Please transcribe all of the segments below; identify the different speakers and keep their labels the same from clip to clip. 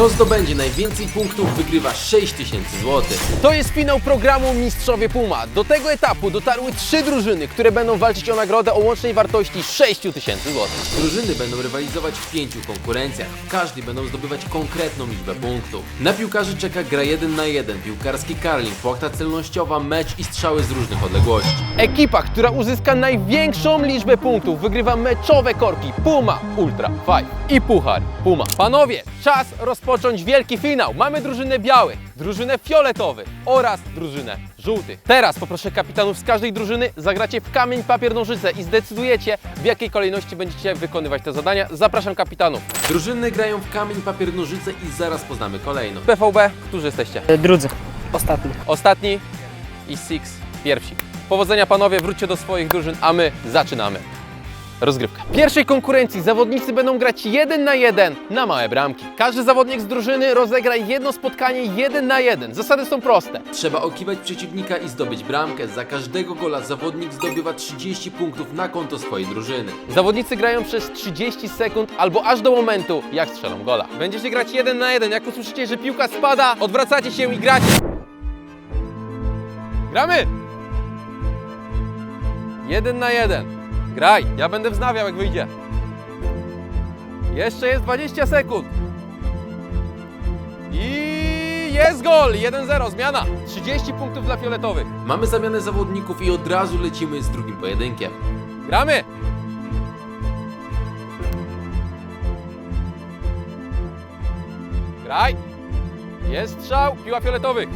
Speaker 1: Kto zdobędzie najwięcej punktów wygrywa 6000 zł.
Speaker 2: To jest finał programu Mistrzowie Puma. Do tego etapu dotarły trzy drużyny, które będą walczyć o nagrodę o łącznej wartości 6000 zł.
Speaker 1: Drużyny będą rywalizować w pięciu konkurencjach. W każdej będą zdobywać konkretną liczbę punktów. Na piłkarzy czeka gra 1 na 1, piłkarski karling, płachta celnościowa, mecz i strzały z różnych odległości.
Speaker 2: Ekipa, która uzyska największą liczbę punktów, wygrywa meczowe korki Puma Ultra 5 i puchar Puma. Panowie, czas rozpocząć wielki finał. Mamy drużynę białych, drużynę fioletowych oraz drużynę żółtych. Teraz poproszę kapitanów z każdej drużyny, zagracie w kamień, papier, nożyce i zdecydujecie, w jakiej kolejności będziecie wykonywać te zadania. Zapraszam kapitanów.
Speaker 1: Drużyny grają w kamień, papier, nożyce i zaraz poznamy kolejną.
Speaker 2: PVB, którzy jesteście?
Speaker 3: E, Drudzy. Ostatni.
Speaker 2: Ostatni i Six pierwsi. Powodzenia panowie, wróćcie do swoich drużyn, a my zaczynamy. Rozgrywkę. W pierwszej konkurencji zawodnicy będą grać jeden na jeden na małe bramki. Każdy zawodnik z drużyny rozegra jedno spotkanie jeden na jeden. Zasady są proste.
Speaker 1: Trzeba okiwać przeciwnika i zdobyć bramkę. Za każdego gola zawodnik zdobywa 30 punktów na konto swojej drużyny.
Speaker 2: Zawodnicy grają przez 30 sekund albo aż do momentu, jak strzelą gola. Będziecie grać jeden na jeden. Jak usłyszycie, że piłka spada, odwracacie się i gracie. Gramy! Jeden na jeden. Graj, ja będę wznawiał jak wyjdzie. Jeszcze jest 20 sekund. I jest gol! 1-0, zmiana. 30 punktów dla fioletowych.
Speaker 1: Mamy zamianę zawodników i od razu lecimy z drugim pojedynkiem.
Speaker 2: Gramy! Graj! Jest strzał, piła fioletowych.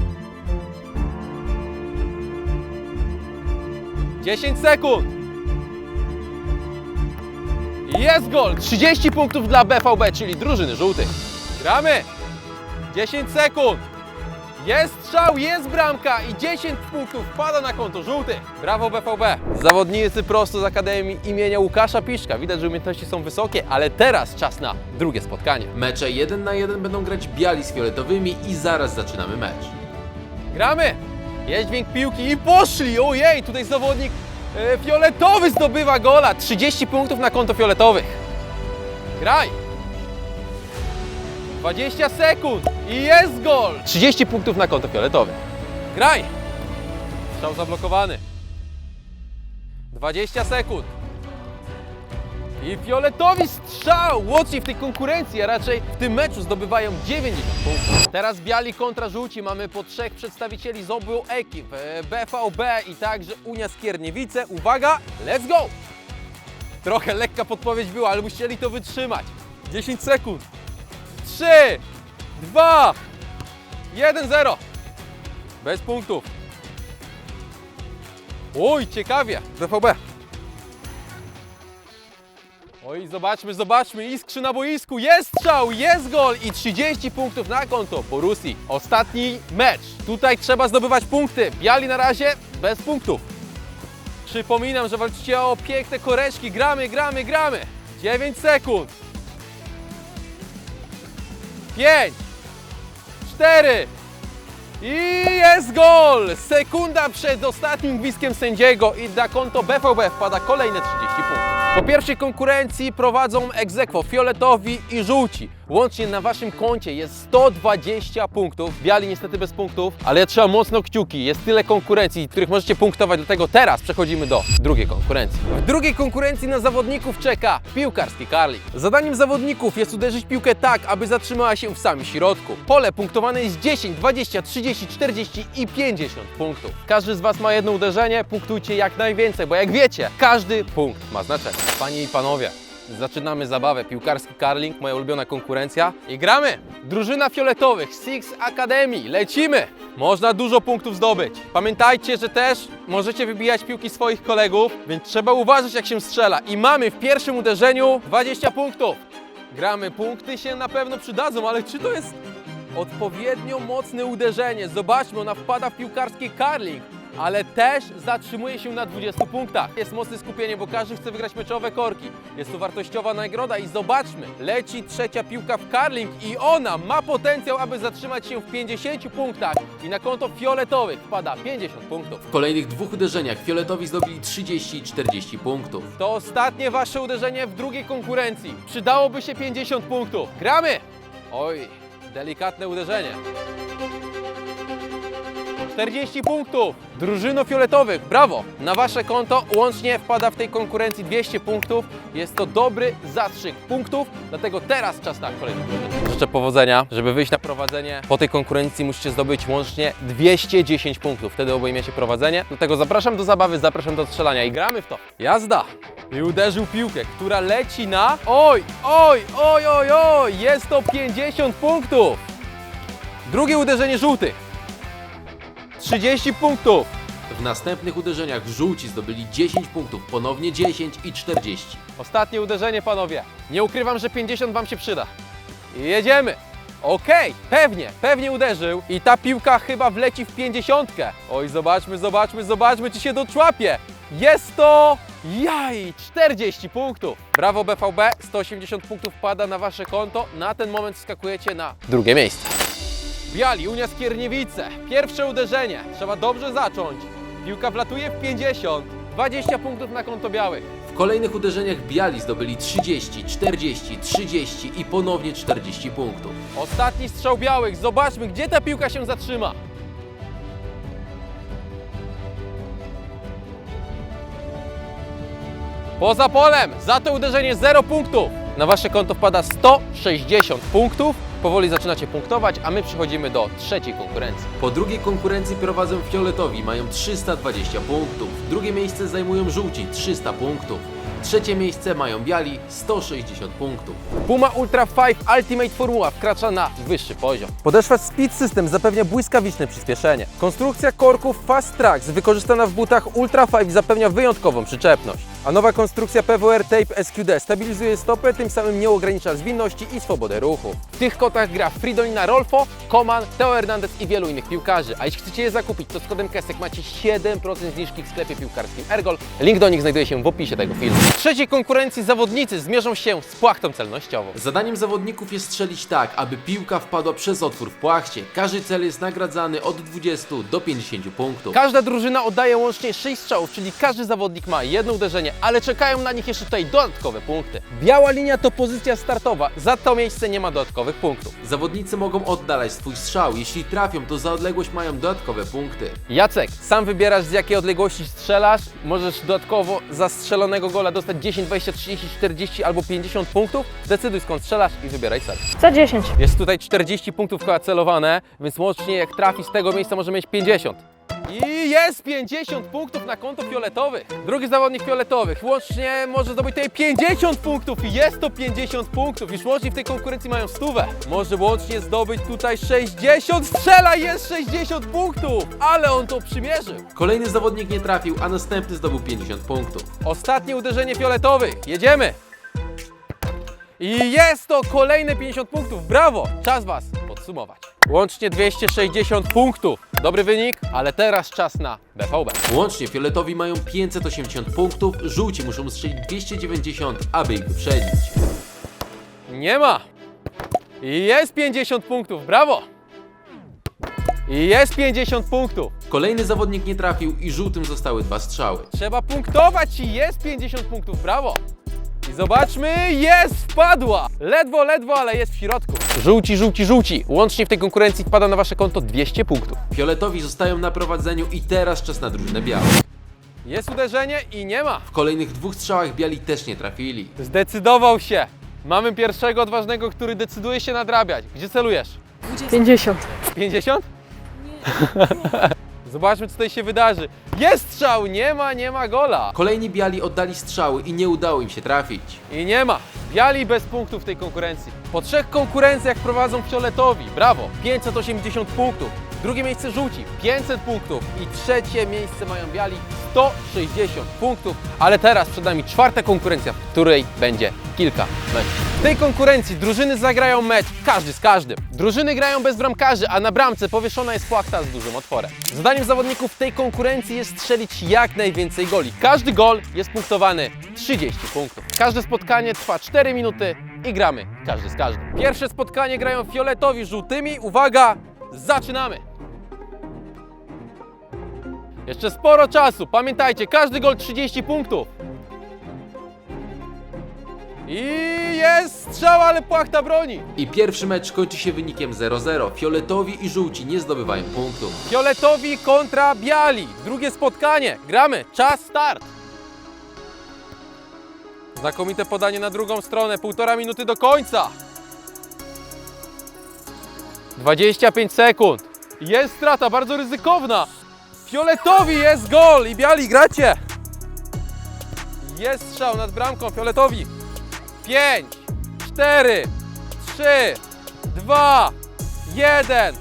Speaker 2: 10 sekund. Jest gol! 30 punktów dla BVB, czyli drużyny żółtych. Gramy! 10 sekund. Jest strzał, jest bramka i 10 punktów wpada na konto żółtych. Brawo BVB. Zawodnicy prosto z Akademii imienia Łukasza Piszka. Widać, że umiejętności są wysokie, ale teraz czas na drugie spotkanie.
Speaker 1: Mecze 1 na 1 będą grać biali z fioletowymi i zaraz zaczynamy mecz.
Speaker 2: Gramy! Jest dźwięk piłki i poszli! Ojej, tutaj zawodnik fioletowy zdobywa gola. 30 punktów na konto fioletowych. Graj! 20 sekund i jest gol! 30 punktów na konto fioletowych. Graj! Strzał zablokowany. 20 sekund. I fioletowi strzał! Łodzi w tej konkurencji, a raczej w tym meczu zdobywają 90 punktów. Teraz biali kontra żółci. Mamy po trzech przedstawicieli z obu ekip. e, BVB i także Unia Skierniewice. Uwaga, let's go! Trochę lekka podpowiedź była, ale musieli to wytrzymać. 10 sekund. 3, 2, 1, 0. Bez punktów. Oj, ciekawie. BVB. Oj, zobaczmy, zobaczmy, iskrzy na boisku, jest strzał, jest gol i 30 punktów na konto Borusi. Ostatni mecz, tutaj trzeba zdobywać punkty, Biali na razie bez punktów. Przypominam, że walczycie o piękne koreczki, gramy, gramy, gramy. 9 sekund. 5, 4, i jest gol! Sekunda przed ostatnim gwizdkiem sędziego i na konto BVB wpada kolejne 30 punktów. Po pierwszej konkurencji prowadzą egzekwo fioletowi i żółci. Łącznie na waszym koncie jest 120 punktów. Biali niestety bez punktów, ale trzeba mocno kciuki. Jest tyle konkurencji, których możecie punktować, dlatego teraz przechodzimy do drugiej konkurencji. W drugiej konkurencji na zawodników czeka piłkarski karli. Zadaniem zawodników jest uderzyć piłkę tak, aby zatrzymała się w samym środku. Pole punktowane jest 10, 20, 30, 40 i 50 punktów. Każdy z Was ma jedno uderzenie, punktujcie jak najwięcej, bo jak wiecie, każdy punkt ma znaczenie. Panie i panowie, Zaczynamy zabawę. Piłkarski karling, moja ulubiona konkurencja. I gramy! Drużyna fioletowych, Six Academy. Lecimy! Można dużo punktów zdobyć. Pamiętajcie, że też możecie wybijać piłki swoich kolegów, więc trzeba uważać jak się strzela. I mamy w pierwszym uderzeniu 20 punktów. Gramy, punkty się na pewno przydadzą, ale czy to jest odpowiednio mocne uderzenie? Zobaczmy, ona wpada w piłkarski karling ale też zatrzymuje się na 20 punktach. Jest mocne skupienie, bo każdy chce wygrać meczowe korki. Jest to wartościowa nagroda i zobaczmy, leci trzecia piłka w karling i ona ma potencjał, aby zatrzymać się w 50 punktach i na konto fioletowych wpada 50 punktów.
Speaker 1: W kolejnych dwóch uderzeniach fioletowi zdobyli 30 i 40 punktów.
Speaker 2: To ostatnie wasze uderzenie w drugiej konkurencji. Przydałoby się 50 punktów. Gramy! Oj, Delikatne uderzenie. 40 punktów. Drużyno fioletowych, brawo! Na wasze konto łącznie wpada w tej konkurencji 200 punktów. Jest to dobry zastrzyk punktów, dlatego teraz czas na kolejną drużynę. Życzę powodzenia, żeby wyjść na prowadzenie. Po tej konkurencji musicie zdobyć łącznie 210 punktów. Wtedy obejmiecie prowadzenie. Dlatego zapraszam do zabawy, zapraszam do strzelania i gramy w to. Jazda! I uderzył piłkę, która leci na... Oj, oj, oj, oj, oj! Jest to 50 punktów! Drugie uderzenie żółtych. 30 punktów.
Speaker 1: W następnych uderzeniach żółci zdobyli 10 punktów, ponownie 10 i 40.
Speaker 2: Ostatnie uderzenie, panowie. Nie ukrywam, że 50 wam się przyda. Jedziemy. Okej, pewnie, pewnie uderzył i ta piłka chyba wleci w 50. Oj, zobaczmy, zobaczmy, zobaczmy, czy się doczłapie. Jest to... Jaj, 40 punktów. Brawo BVB, 180 punktów pada na wasze konto. Na ten moment skakujecie na drugie miejsce. Biali, Unia Skierniewice. Pierwsze uderzenie. Trzeba dobrze zacząć. Piłka wlatuje w 50. 20 punktów na konto białych.
Speaker 1: W kolejnych uderzeniach biali zdobyli 30, 40, 30 i ponownie 40 punktów.
Speaker 2: Ostatni strzał białych. Zobaczmy, gdzie ta piłka się zatrzyma. Poza polem. Za to uderzenie 0 punktów. Na wasze konto wpada 160 punktów. Powoli zaczynacie punktować, a my przechodzimy do trzeciej konkurencji.
Speaker 1: Po drugiej konkurencji prowadzą fioletowi, mają 320 punktów. Drugie miejsce zajmują żółci, 300 punktów. Trzecie miejsce mają biali, 160 punktów.
Speaker 2: Puma Ultra 5 Ultimate Formuła wkracza na wyższy poziom. Podeszwa Speed System zapewnia błyskawiczne przyspieszenie. Konstrukcja korków Fast Tracks wykorzystana w butach Ultra 5 zapewnia wyjątkową przyczepność. A nowa konstrukcja PWR Tape SQD stabilizuje stopę, tym samym nie ogranicza zwinności i swobodę ruchu. W tych kotach gra Fridolina Rolfo, Koman, Teo Hernandez i wielu innych piłkarzy. A jeśli chcecie je zakupić, to z kodem KESEK macie 7% zniżki w sklepie piłkarskim Ergol. Link do nich znajduje się w opisie tego filmu. W trzeciej konkurencji zawodnicy zmierzą się z płachtą celnościową.
Speaker 1: Zadaniem zawodników jest strzelić tak, aby piłka wpadła przez otwór w płachcie. Każdy cel jest nagradzany od 20 do 50 punktów.
Speaker 2: Każda drużyna oddaje łącznie 6 strzałów, czyli każdy zawodnik ma jedno uderzenie, ale czekają na nich jeszcze tutaj dodatkowe punkty. Biała linia to pozycja startowa, za to miejsce nie ma dodatkowych punktów.
Speaker 1: Zawodnicy mogą oddalać swój strzał. Jeśli trafią, to za odległość mają dodatkowe punkty.
Speaker 2: Jacek, sam wybierasz z jakiej odległości strzelasz, możesz dodatkowo za strzelonego gola dostać 10, 20, 30, 40 albo 50 punktów. Decyduj skąd strzelasz i wybieraj cel.
Speaker 3: Za 10.
Speaker 2: Jest tutaj 40 punktów koła celowane, więc łącznie jak trafi z tego miejsca może mieć 50. I jest 50 punktów na konto fioletowych. Drugi zawodnik fioletowych łącznie może zdobyć tutaj 50 punktów i jest to 50 punktów. Już łącznie w tej konkurencji mają stówę. Może łącznie zdobyć tutaj 60. Strzela jest 60 punktów, ale on to przymierzył.
Speaker 1: Kolejny zawodnik nie trafił, a następny zdobył 50 punktów.
Speaker 2: Ostatnie uderzenie fioletowych. Jedziemy! I jest to kolejne 50 punktów. Brawo! Czas Was podsumować. Łącznie 260 punktów. Dobry wynik, ale teraz czas na BVB.
Speaker 1: Łącznie fioletowi mają 580 punktów, żółci muszą strzelić 290, aby ich wyprzedzić.
Speaker 2: Nie ma! Jest 50 punktów. Brawo! Jest 50 punktów.
Speaker 1: Kolejny zawodnik nie trafił i żółtym zostały dwa strzały.
Speaker 2: Trzeba punktować i jest 50 punktów. Brawo! Zobaczmy, jest, wpadła! Ledwo, ledwo, ale jest w środku. Żółci, żółci, żółci. Łącznie w tej konkurencji wpada na wasze konto 200 punktów.
Speaker 1: Fioletowi zostają na prowadzeniu i teraz czas na drużynę białą.
Speaker 2: Jest uderzenie i nie ma.
Speaker 1: W kolejnych dwóch strzałach biali też nie trafili.
Speaker 2: Zdecydował się. Mamy pierwszego odważnego, który decyduje się nadrabiać. Gdzie celujesz?
Speaker 3: 50.
Speaker 2: 50? Zobaczmy, co tutaj się wydarzy. Jest strzał! Nie ma, nie ma gola.
Speaker 1: Kolejni biali oddali strzały i nie udało im się trafić.
Speaker 2: I nie ma. Biali bez punktów w tej konkurencji. Po trzech konkurencjach prowadzą fioletowi. Brawo! 580 punktów. Drugie miejsce żółci 500 punktów i trzecie miejsce mają biali 160 punktów. Ale teraz przed nami czwarta konkurencja, w której będzie kilka meczów. W tej konkurencji drużyny zagrają mecz każdy z każdym. Drużyny grają bez bramkarzy, a na bramce powieszona jest płachta z dużym otworem. Zadaniem zawodników w tej konkurencji jest strzelić jak najwięcej goli. Każdy gol jest punktowany 30 punktów. Każde spotkanie trwa 4 minuty i gramy każdy z każdym. Pierwsze spotkanie grają fioletowi żółtymi. Uwaga, zaczynamy! Jeszcze sporo czasu. Pamiętajcie, każdy gol 30 punktów. I jest strzał, ale płachta broni.
Speaker 1: I pierwszy mecz kończy się wynikiem 0-0. Fioletowi i żółci nie zdobywają punktów.
Speaker 2: Fioletowi kontra biali. Drugie spotkanie. Gramy. Czas start. Znakomite podanie na drugą stronę. Półtora minuty do końca. 25 sekund. Jest strata, bardzo ryzykowna. Fioletowi jest gol i biali gracie. Jest strzał nad bramką Fioletowi. 5, 4, 3, 2, 1,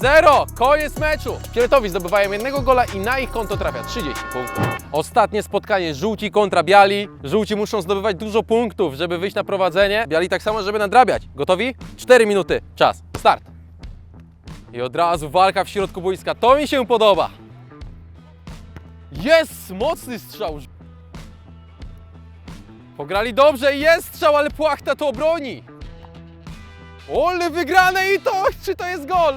Speaker 2: 0. Koniec meczu. Fioletowi zdobywają jednego gola i na ich konto trafia 30 punktów. Ostatnie spotkanie żółci kontra biali. Żółci muszą zdobywać dużo punktów, żeby wyjść na prowadzenie. Biali tak samo, żeby nadrabiać. Gotowi? 4 minuty. Czas. Start. I od razu walka w środku boiska. To mi się podoba. Jest mocny strzał. Pograli dobrze, jest strzał, ale Płachta to obroni. Ole wygrane i to, czy to jest gol?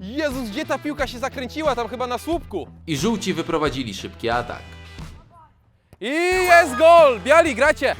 Speaker 2: Jezus, gdzie ta piłka się zakręciła? Tam chyba na słupku.
Speaker 1: I żółci wyprowadzili szybki atak.
Speaker 2: I jest gol! Biali, gracie!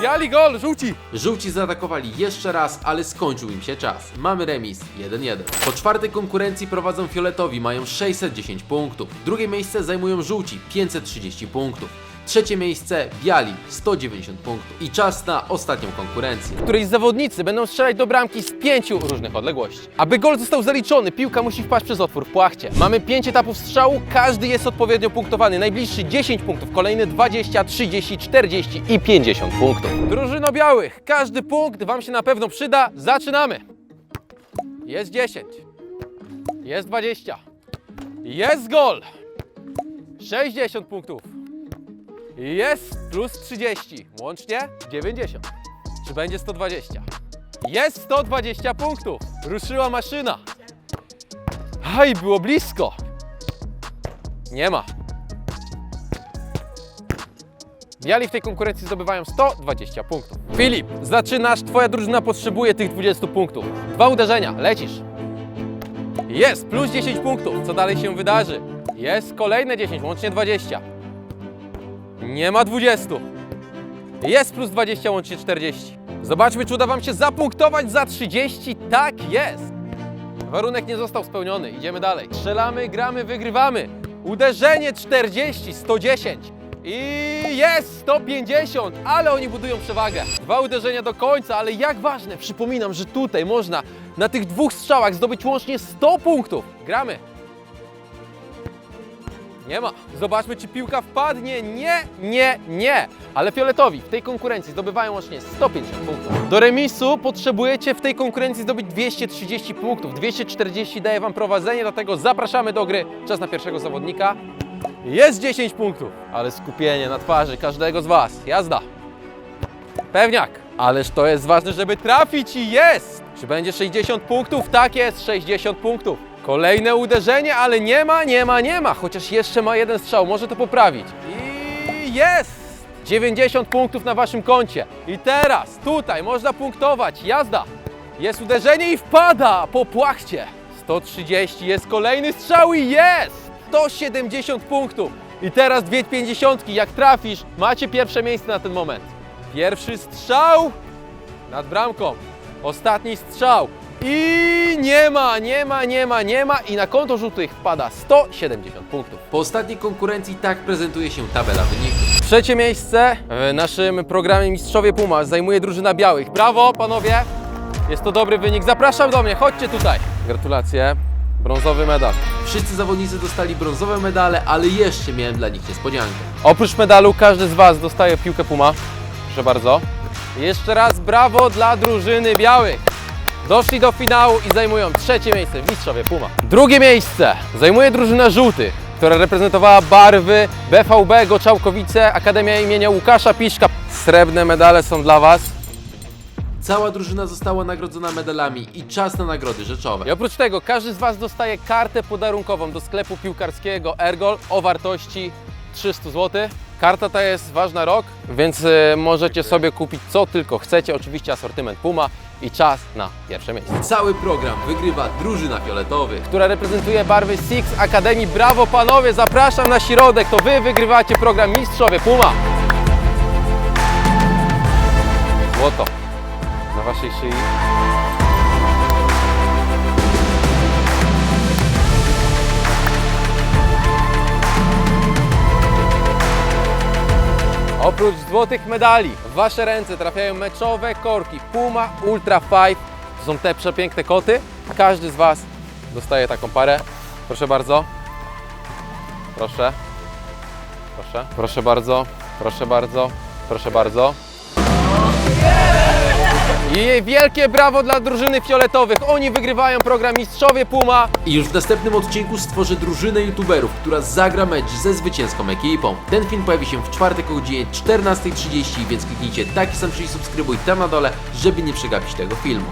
Speaker 2: Biali, gol, żółci!
Speaker 1: Żółci zaatakowali jeszcze raz, ale skończył im się czas. Mamy remis 1-1. Po czwartej konkurencji prowadzą fioletowi, mają 610 punktów. Drugie miejsce zajmują żółci 530 punktów. Trzecie miejsce biali 190 punktów. I czas na ostatnią konkurencję.
Speaker 2: w której zawodnicy będą strzelać do bramki z pięciu różnych odległości. Aby gol został zaliczony, piłka musi wpaść przez otwór w płachcie. Mamy pięć etapów strzału, każdy jest odpowiednio punktowany. Najbliższy 10 punktów, kolejny 20, 30, 40 i 50 punktów. Drużyno białych, każdy punkt Wam się na pewno przyda. Zaczynamy! Jest 10, jest 20, jest gol! 60 punktów. Jest plus 30, łącznie 90. Czy będzie 120? Jest 120 punktów. Ruszyła maszyna. Aj, było blisko. Nie ma. Biali w tej konkurencji zdobywają 120 punktów. Filip, zaczynasz. Twoja drużyna potrzebuje tych 20 punktów. Dwa uderzenia, lecisz. Jest, plus 10 punktów. Co dalej się wydarzy? Jest kolejne 10, łącznie 20. Nie ma 20. Jest plus 20, łącznie 40. Zobaczmy, czy uda Wam się zapunktować za 30. Tak jest. Warunek nie został spełniony. Idziemy dalej. Strzelamy, gramy, wygrywamy. Uderzenie 40, 110. I jest 150, ale oni budują przewagę. Dwa uderzenia do końca, ale jak ważne, przypominam, że tutaj można na tych dwóch strzałach zdobyć łącznie 100 punktów. Gramy. Nie ma. Zobaczmy, czy piłka wpadnie. Nie, nie, nie. Ale fioletowi w tej konkurencji zdobywają łącznie 150 punktów. Do remisu potrzebujecie w tej konkurencji zdobyć 230 punktów. 240 daje Wam prowadzenie, dlatego zapraszamy do gry. Czas na pierwszego zawodnika. Jest 10 punktów, ale skupienie na twarzy każdego z Was. Jazda. Pewniak. Ależ to jest ważne, żeby trafić i jest! Czy będzie 60 punktów? Tak jest, 60 punktów. Kolejne uderzenie, ale nie ma, nie ma, nie ma. Chociaż jeszcze ma jeden strzał, może to poprawić. I jest! 90 punktów na Waszym koncie. I teraz, tutaj, można punktować. Jazda! Jest uderzenie i wpada po płachcie. 130, jest kolejny strzał i jest! 170 punktów. I teraz dwie 50. Jak trafisz, macie pierwsze miejsce na ten moment. Pierwszy strzał nad bramką. Ostatni strzał. I nie ma, nie ma, nie ma, nie ma. I na konto żółtych wpada 170 punktów.
Speaker 1: Po ostatniej konkurencji tak prezentuje się tabela wyników.
Speaker 2: Trzecie miejsce w naszym programie Mistrzowie Puma zajmuje drużyna białych. Brawo, panowie! Jest to dobry wynik. Zapraszam do mnie, chodźcie tutaj. Gratulacje. Brązowy medal.
Speaker 1: Wszyscy zawodnicy dostali brązowe medale, ale jeszcze miałem dla nich niespodziankę.
Speaker 2: Oprócz medalu każdy z Was dostaje piłkę Puma. Proszę bardzo. Jeszcze raz brawo dla drużyny białych. Doszli do finału i zajmują trzecie miejsce w Mistrzowie Puma. Drugie miejsce zajmuje drużyna żółtych, która reprezentowała barwy BVB Goczałkowice, Akademia imienia Łukasza Piszka. Srebrne medale są dla Was.
Speaker 1: Cała drużyna została nagrodzona medalami i czas na nagrody rzeczowe.
Speaker 2: I oprócz tego każdy z Was dostaje kartę podarunkową do sklepu piłkarskiego Ergol o wartości 300 zł. Karta ta jest ważna rok, więc e, możecie sobie kupić co tylko chcecie. Oczywiście asortyment Puma i czas na pierwsze miejsce.
Speaker 1: Cały program wygrywa drużyna fioletowych.
Speaker 2: Która reprezentuje barwy Six Academy. Brawo panowie, zapraszam na środek. To wy wygrywacie program Mistrzowie Puma. Złoto na waszej szyi. Oprócz złotych medali w Wasze ręce trafiają meczowe korki Puma Ultra 5. To są te przepiękne koty. Każdy z Was dostaje taką parę. Proszę bardzo. Proszę. Proszę. Proszę bardzo. Proszę bardzo. Proszę bardzo. I wielkie brawo dla drużyny fioletowych. Oni wygrywają program Mistrzowie Puma.
Speaker 1: I już w następnym odcinku stworzę drużynę youtuberów, która zagra mecz ze zwycięską ekipą. Ten film pojawi się w czwartek o godzinie 14.30, więc kliknijcie taki sam przycisk subskrybuj tam na dole, żeby nie przegapić tego filmu.